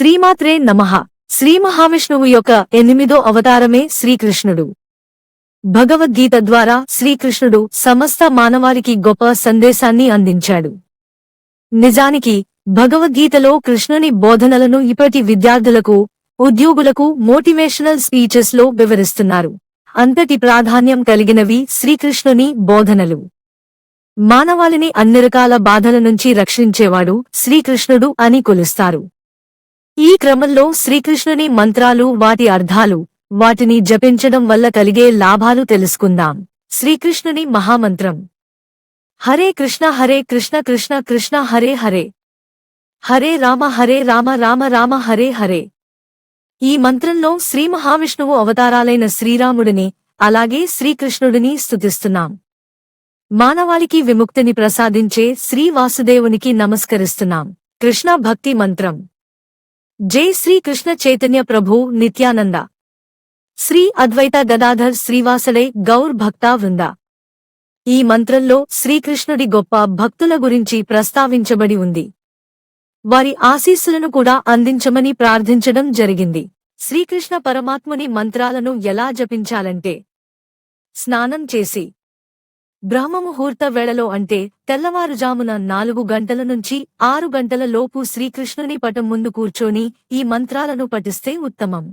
శ్రీమాత్రే నమః. శ్రీ మహావిష్ణువు యొక్క ఎనిమిదో అవతారమే శ్రీకృష్ణుడు. భగవద్గీత ద్వారా శ్రీకృష్ణుడు సమస్త మానవాళికి గొప్ప సందేశాన్ని అందించాడు. నిజానికి భగవద్గీతలో కృష్ణుని బోధనలను ఇప్పటి విద్యార్థులకు ఉద్యోగులకు మోటివేషనల్ స్పీచెస్లో వివరిస్తున్నారు. అంతటి ప్రాధాన్యం కలిగినవి శ్రీకృష్ణుని బోధనలు. మానవాళిని అన్ని రకాల బాధల నుంచి రక్షించేవాడు శ్రీకృష్ణుడు అని కొలుస్తారు. ఈ క్రమంలో శ్రీకృష్ణుని మంత్రాలు వాటి అర్థాలు వాటిని జపించడం వల్ల కలిగే లాభాలు తెలుసుకుందాం. శ్రీకృష్ణుని మహామంత్రం. హరే కృష్ణ హరే కృష్ణ కృష్ణ కృష్ణ హరే హరే. హరే రామ హరే రామ రామ రామ హరే హరే. ఈ మంత్రంలో శ్రీ మహావిష్ణువు అవతారాలైన శ్రీరాముడిని అలాగే శ్రీకృష్ణుడిని స్తుతిస్తున్నాం. మానవాళికి విముక్తిని ప్రసాదించే శ్రీవాసుదేవునికి నమస్కరిస్తున్నాం. కృష్ణ భక్తి మంత్రం. జై శ్రీ కృష్ణ చైతన్య ప్రభు నిత్యానంద. శ్రీ అద్వైత గదాధర్ శ్రీవాసడే గౌర్ భక్తా వృంద. ఈ మంత్రంలో శ్రీకృష్ణుడి గొప్ప భక్తుల గురించి ప్రస్తావించబడి ఉంది. వారి ఆశీస్సులను కూడా అందించమని ప్రార్థించడం జరిగింది. శ్రీకృష్ణ పరమాత్ముని మంత్రాలను ఎలా జపించాలంటే స్నానం చేసి బ్రహ్మముహూర్త వేళలో అంటే తెల్లవారుజామున నాలుగు గంటల నుంచి ఆరు గంటల లోపు శ్రీకృష్ణుని పటం ముందు కూర్చొని ఈ మంత్రాలను పఠిస్తే ఉత్తమం.